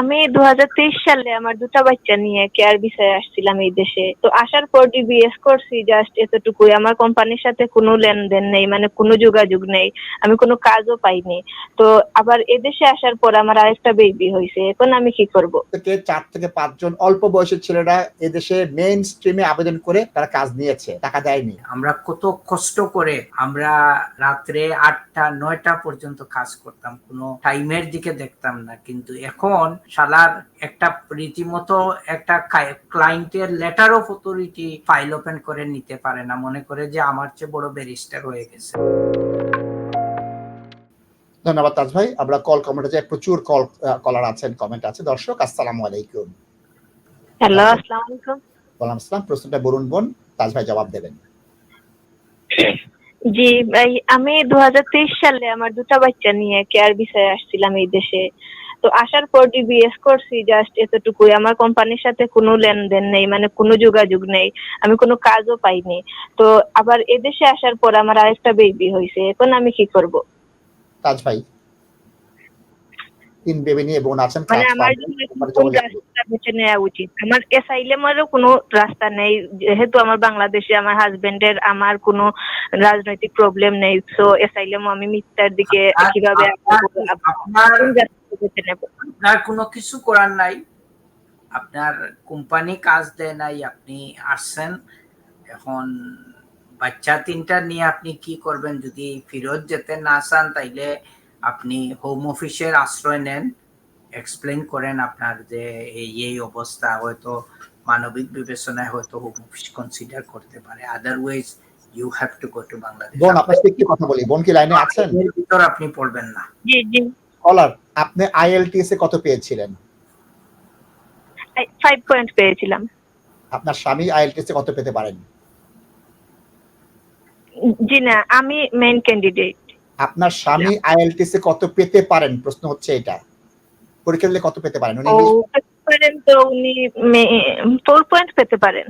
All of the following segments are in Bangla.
আমি দু হাজার তেইশ সালে আমার দুটা বাচ্চা নিয়ে কেয়ার বিষয়ে আসছিলাম এই দেশে। তো আসার পর ডিবিএস করছি জাস্ট এতটুকুই। আমার কোম্পানির সাথে কোনো লেনদেন নেই মানে কোনো যোগাযোগ নেই। আমি কোনো কাজও পাইনি। তো আবার এদেশে আসার পর আমার আরেকটা বেবি হয়েছে এখন আমি কি করব? থেকে চার থেকে পাঁচজন অল্প বয়সের ছেলেরা এদেশে মেইন স্ট্রিমে আবেদন করে তারা কাজ নিয়েছে টাকা দেয়নি। আমরা কত কষ্ট করে আমরা রাত্রে আটটা নয়টা পর্যন্ত কাজ করতাম। কোনো টাইমের দিকে দেখতাম না। কিন্তু এখন শালার একটা রীতিমতো একটা ক্লায়েন্টের letter of authority file open করে নিতে পারে না। মনে করে যে আমার চেয়ে বড় ব্যারিস্টার হয়ে গেছে। ধন্যবাদ তাজ ভাই। আমরা কল কমেন্টে যাই প্রচুর কল কলার আছেন কমেন্ট আছে। দর্শক আসসালামু আলাইকুম। হ্যালো আসসালামু আলাইকুম। বললাম আসসালাম। প্রশ্নটা বলুন বোন। তাজ ভাই জবাব দেবেন। জি ভাই আমি দু হাজার তেইশ সালে আমার দুটো বাচ্চা নিয়ে কেয়ার বিষয়ে আসছিলাম এই দেশে। তো আসার পর ডিবিএস করছি জাস্ট এতটুকুই। আমার কোম্পানির সাথে কোনো লেনদেন নেই মানে কোনো যোগাযোগ নেই। আমি কোনো কাজও পাইনি। তো আবার এদেশে আসার পর আমার আরেকটা বেবি হয়েছে এখন আমি কি করব? তাজ ভাই তিন বেবি নিয়ে বোন আছেন মানে আমার বেছে নেওয়া উচিত? আমার এসাইলেমেরও কোনো রাস্তা নেই। যেহেতু আমার বাংলাদেশে আমার হাজবেন্ডের আমার কোনো রাজনৈতিক প্রবলেম নেই। সো এসাইলেমও আমি মিথ্যার দিকে আপনার- কীভাবে বেছে নেব। আপনার কোনো কিছু করার নাই। আপনার কোম্পানি কাজ দেয় নাই আপনি আসছেন। এখন বাচ্চা তিনটা নিয়ে আপনি কি করবেন? যদি ফেরত যেতে না চান তাইলে আপনি হোম অফিসের আশ্রয় নেন। এক্সপ্লেন করেন আপনার যে এই এই অবস্থা। হয়তো মানবিক বিবেচনায় হয়তো হোম অফিস কনসিডার করতে পারে। Otherwise you have to go to Bangladesh বোন আপনার সাথে একটু কথা বলি। বোন কি লাইনে আছেন? ভিতর আপনি পড়বেন না। জি জি। কলার আপনি আইএলটিএস এ কত পেয়েছিলেন? ফাইভ পয়েন্ট পেয়েছিলাম। আপনার স্বামী আইএলটিএস এ কত পেতে পারেন? জি না আমি মেইন ক্যান্ডিডেট আপনার স্বামী আইএলটিএস এ কত পেতে পারেন? প্রশ্ন হচ্ছে এটা। পরীক্ষা দিলে কত পেতে পারেন? উনি পারেন তো উনি ফোর পয়েন্ট পেতে পারেন।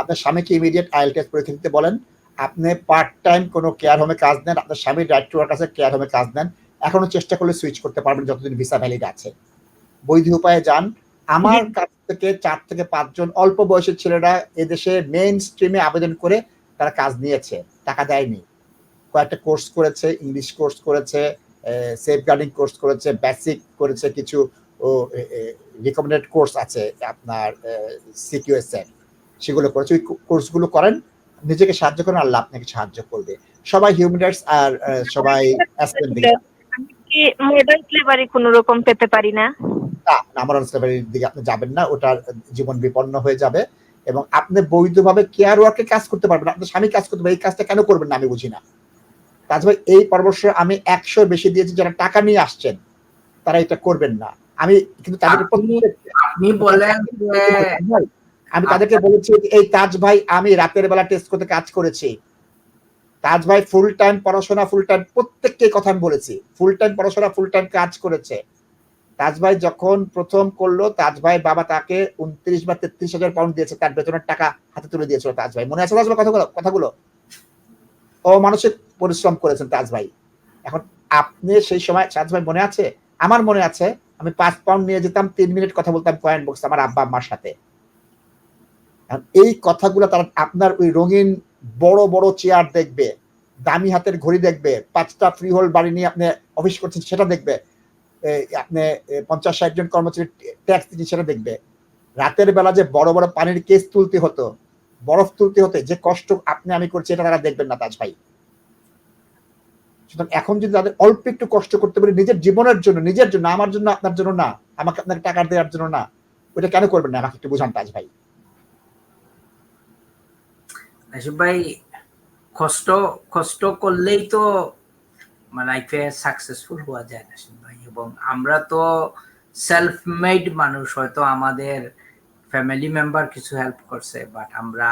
আপনার স্বামীকে ইমিডিয়েট আইএলটিএস পরীক্ষা দিতে বলেন। আপনি পার্ট টাইম কোনো কেয়ার হোমে কাজ নেন আপনার স্বামীর রাইট টু ওয়ার্ক আছে কেয়ার হোমে কাজ নেন। এখনও চেষ্টা করলে সুইচ করতে পারবেন যতদিন ভিসা ভ্যালিড আছে। বৈধ উপায়ে যান। আমার কাছ থেকে চার থেকে পাঁচজন অল্প বয়সের ছেলেরা এদেশে মেইন স্ট্রিমে আবেদন করে তারা কাজ নিয়েছে টাকা দেয়নি। কয়েকটা কোর্স করেছে ইংলিশ কোর্স করেছে সেফ গার্ডিং কোর্স করেছে বেসিক করেছে কিছু রিকমেন্ডেড কোর্স আছে আপনার সিকিউএস এর। সেগুলো করেছে। ওই কোর্সগুলো করেন নিজেকে সাহায্য করেন আল্লাহ আপনাকে সাহায্য করবে। সবাই হিউম্যান রাইটস আর সবাই আমি কি মডার্ন ফ্লেভারি কোনো রকম পেতে পারি না? না আমার অনস্লেভারির দিকে আপনি যাবেন না ওটার জীবন বিপন্ন হয়ে যাবে এবং আপনি বৈধভাবে কেয়ার ওয়ার্কে কাজ করতে পারবেন আপনার স্বামী কাজ করতে পারবে এই কাজটা কেন করবেন না আমি বুঝি না। এই পরামর্শ আমি একশো বেশি দিয়েছি যারা টাকা নিয়ে আসছেন তারা এটা করবেন না। আমি কিন্তু আপনি- বলেন আমি তাদেরকে বলেছি যে, এই তাজ ভাই আমি রাতের বেলা টেস্ট করতে কাজ করেছি তাজ ভাই ফুল টাইম পড়াশোনা ফুল টাইম প্রত্যেককে কথা আমি বলেছি। ফুল টাইম পড়াশোনা ফুল টাইম কাজ করেছে। তাজ ভাই যখন প্রথম করল, তাজ ভাই বাবা তাকে উনত্রিশ বা তেত্রিশ হাজার পাউন্ড দিয়েছে, তার বেতনের টাকা হাতে তুলে দিয়েছিল তাজ ভাই। মনে আছে তাজ ভাই কথাগুলো? কথাগুলো? ও মানসিক পরিশ্রম করেছেন তাজ ভাই। এখন আপনি সেই সময়, তাজ ভাই মনে আছে? আমার মনে আছে, আমি পাঁচ পাউন্ড নিয়ে যেতাম, তিন মিনিট কথা বলতাম কয়েন বক্স আমার আব্বা, আম্মার সাথে। এই কথাগুলো তারা আপনার ওই রঙিন বড় বড় চেয়ার দেখবে, দামি হাতের ঘড়ি দেখবে, পাঁচটা ফ্রি হোল্ড বাড়ি নিয়ে আপনি অফিস করছেন সেটা দেখবে আপনি পঞ্চাশ ষাট জন কর্মচারী ট্যাক্স দিচ্ছেন সেটা দেখবে। রাতের বেলা যে বড় বড় পানির কেস তুলতে হতো, বরফ তুলতে হতে যে কষ্ট আপনি, আমি করছি এটা তারা দেখবেন না, তাজ ভাই। সুতরাং এখন যদি তাদের অল্প একটু কষ্ট করতে পারি, নিজের জীবনের জন্য, নিজের জন্য, আমার জন্য, আপনার জন্য না, আমাকে আপনাকে টাকা দেওয়ার জন্য না ওইটা কেন করবেন না, আমাকে একটু বুঝান, তাজ ভাই। নাসিব ভাই, কষ্ট কষ্ট করলেই তো লাইফে সাকসেসফুল হওয়া যায় নাসিব ভাই। এবং আমরা তো সেলফ মেড মানুষ, হয়তো আমাদের ফ্যামিলি মেম্বার কিছু হেল্প করছে বাট আমরা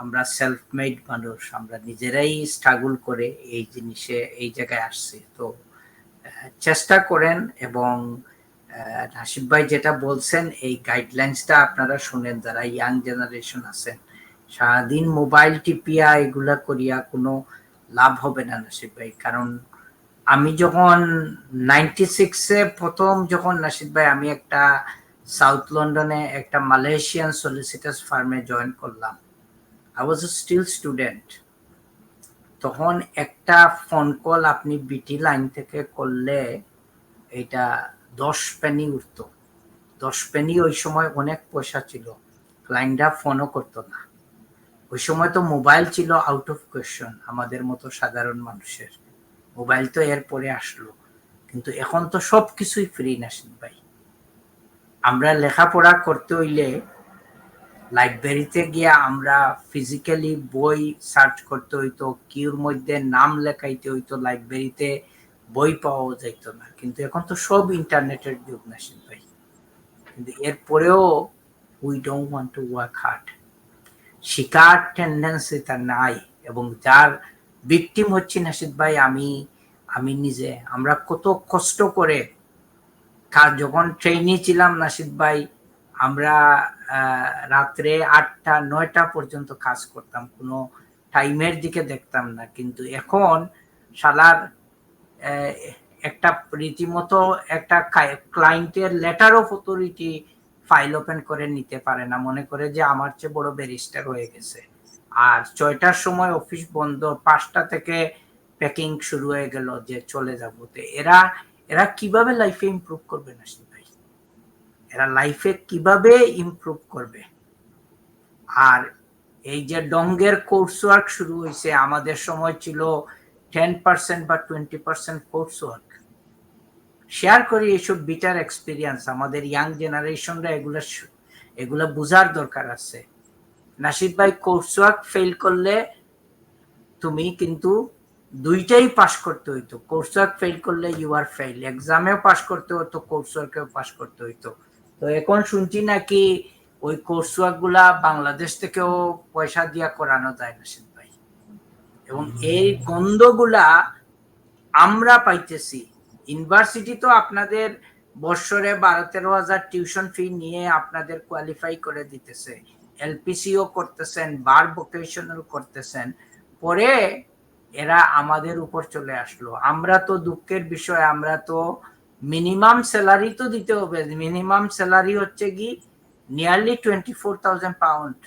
আমরা সেলফ মেড মানুষ, আমরা নিজেরাই স্ট্রাগল করে এই জিনিসে, এই জায়গায় আসছি। তো চেষ্টা করেন এবং নাসিব ভাই যেটা বলছেন, এই গাইডলাইন্সটা আপনারা শুনেন, যারা ইয়াং জেনারেশন আছেন সারাদিন মোবাইল টিপিয়া এগুলা করিয়া কোনো লাভ হবে না নাসিব ভাই। কারণ আমি যখন নাইনটি সিক্সে প্রথম যখন নাসিদ ভাই আমি একটা সাউথ লন্ডনে একটা মালয়েশিয়ান সলিসিটার্স ফার্মে জয়েন করলাম আই ওয়াজ স্টিল স্টুডেন্ট তখন একটা ফোন কল আপনি বিটি লাইন থেকে করলে এটা দশ পেনি উঠত। দশ পেনি ওই সময় অনেক পয়সা ছিল। ক্লায়েন্টরা ফোনও করতো না। ওই সময় তো মোবাইল ছিল আউট অফ কোয়েশন আমাদের মতো সাধারণ মানুষের। মোবাইল তো এরপরে আসলো, কিন্তু এখন তো সব কিছুই ফ্রি নাসিন ভাই। আমরা লেখাপড়া করতে হইলে লাইব্রেরিতে গিয়া আমরা ফিজিক্যালি বই সার্চ করতে হইতো কিউর মধ্যে নাম লেখাইতে হইতো লাইব্রেরিতে বই পাওয়া যাইত না। কিন্তু এখন তো সব ইন্টারনেটের যুগ নাসিন ভাই। কিন্তু এরপরেও we don't want to work hard শিকার টেন্ডেন্সি তার নাই এবং যার ভিকটিম হচ্ছি নাসিদ ভাই, আমি আমি নিজে। আমরা কত কষ্ট করে কাজ যখন ট্রেনে ছিলাম নাসিদ ভাই, আমরা রাত্রে আটটা, নয়টা পর্যন্ত কাজ করতাম। কোনো টাইমের দিকে দেখতাম না। কিন্তু এখন সালার একটা রীতিমতো একটা ক্লায়েন্টের letter of authority file open করে নিতে পারে না। মনে করে যে আমার চেয়ে বড় ব্যারিস্টার হয়ে গেছে। আর ছয়টার সময় অফিস বন্ধ, পাঁচটা থেকে প্যাকিং শুরু হয়ে গেল যে চলে যাব। তো এরা এরা কীভাবে লাইফে ইমপ্রুভ করবে না ভাই? এরা লাইফে কীভাবে ইমপ্রুভ করবে? আর এই যে ডঙ্গের কোর্স ওয়ার্ক শুরু হয়েছে আমাদের সময় ছিল টেন পার্সেন্ট বা twenty percent course work share করি এইসব বিটার এক্সপিরিয়েন্স আমাদের ইয়াং জেনারেশনরা এগুলো এগুলো বোঝার দরকার আছে। নাসিদ ভাই কোর্স ওয়ার্ক ফেল করলে তুমি কিন্তু দুইটাই পাস করতে হইতো। কোর্স ওয়ার্ক ফেল করলে ইউ আর ফেল এক্সামেও পাস করতে হতো কোর্স ওয়ার্কেও পাস করতে হইতো। তো এখন শুনছি নাকি ওই কোর্স ওয়ার্কগুলা বাংলাদেশ থেকেও পয়সা দিয়া করানো যায় নাসিদ ভাই। এবং এই গন্ধগুলা আমরা পাইতেছি। ইউনিভার্সিটি তো আপনাদের বৎসরে বারো তেরো হাজার টিউশন ফি নিয়ে আপনাদের কোয়ালিফাই করে দিতেছে। এলপিসিও করতেছেন বার ভোকেশনাল করতেছেন। পরে এরা আমাদের উপর চলে আসলো। আমরা তো দুঃখের বিষয়, আমরা তো মিনিমাম স্যালারি তো দিতে হবে। মিনিমাম স্যালারি হচ্ছে কি nearly twenty four thousand pound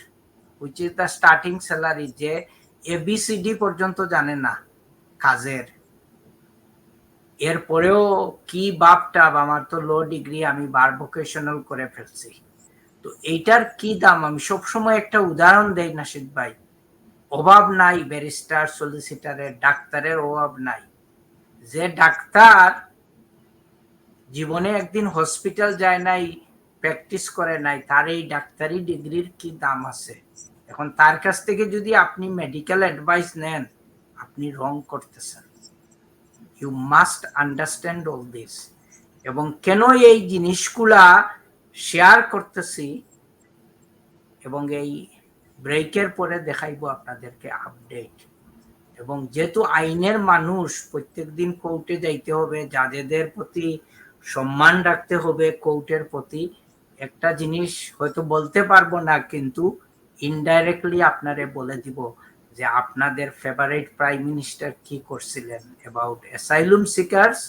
which is the starting salary যে এবিসিডি পর্যন্ত জানে না কাজের। এরপরেও কি বাপটা আমার তো লো ডিগ্রি আমি বার ভোকেশনাল করে ফেলছি। তো এইটার কি দাম? আমি সবসময় একটা উদাহরণ দেই নাসিদ ভাই। অভাব নাই ব্যারিস্টার সলিসিটারের ডাক্তারের অভাব নাই। যে ডাক্তার জীবনে একদিন হসপিটাল যায় নাই প্র্যাকটিস করে নাই, তার এই ডাক্তারি ডিগ্রির কি দাম আছে? এখন তার কাছ থেকে যদি আপনি মেডিকেল অ্যাডভাইস নেন, আপনি রং করতেছেন। You must understand all this এবং কেন এই জিনিসগুলা শেয়ার করতেছি? এবং এই ব্রেকের পরে দেখাইবো আপনাদেরকে আপডেট এবং যেহেতু আইনের মানুষ, প্রত্যেকদিন কোর্টে যাইতে হবে যাদের প্রতি সম্মান রাখতে হবে কোর্টের প্রতি। একটা জিনিস হয়তো বলতে পারব না, কিন্তু ইনডাইরেক্টলি আপনারে বলে দিব। যে আপনাদের ফেভারিট প্রাইম মিনিস্টার কি করছিলেন? About asylum seekers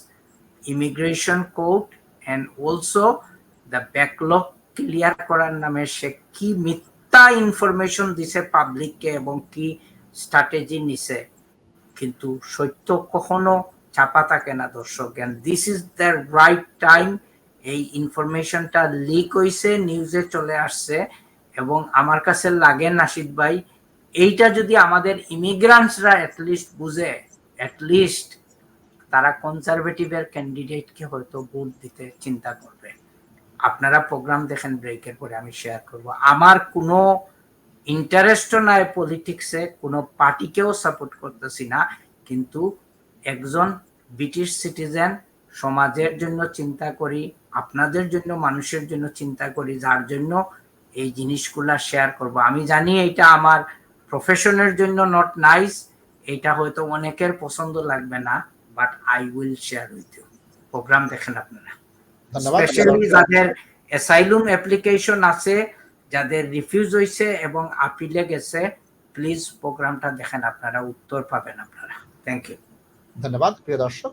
immigration court and also the backlog clear করার নামে সে কি মিথ্যা ইনফরমেশন দিছে পাবলিককে এবং কি স্ট্র্যাটেজি নিছে? কিন্তু সত্য কখনো চাপা থাকে না দর্শক জ্ঞান this is the right time এই ইনফরমেশনটা লিক হয়েছে নিউজে চলে আসছে, এবং আমার কাছে লাগে নাসিদ ভাই এইটা যদি আমাদের ইমিগ্রান্টসরা অ্যাটলিস্ট বুঝে অ্যাটলিস্ট তারা কনজারভেটিভের ক্যান্ডিডেটকে হয়তো ভোট দিতে চিন্তা করবে। আপনারা প্রোগ্রাম দেখেন ব্রেকের পরে আমি শেয়ার করব। আমার কোনো ইন্টারেস্টও নাই পলিটিক্সে কোনো পার্টিকেও সাপোর্ট করতেছি না। কিন্তু একজন ব্রিটিশ সিটিজেন সমাজের জন্য চিন্তা করি, আপনাদের জন্য, মানুষের জন্য চিন্তা করি, যার জন্য এই জিনিসগুলা শেয়ার করব। আমি জানি এটা আমার প্রফেশনের জন্য নট নাইস এটা হয়তো অনেকের পছন্দ লাগবে না but I will share with you program দেখেন আপনারা। স্পেশালি যাদের অ্যাসাইলুম অ্যাপ্লিকেশন আছে যাদের রিফিউজ হয়েছে এবং আপিলে গেছে প্লিজ প্রোগ্রামটা দেখেন আপনারা উত্তর পাবেন আপনারা। থ্যাংক ইউ ধন্যবাদ প্রিয় দর্শক।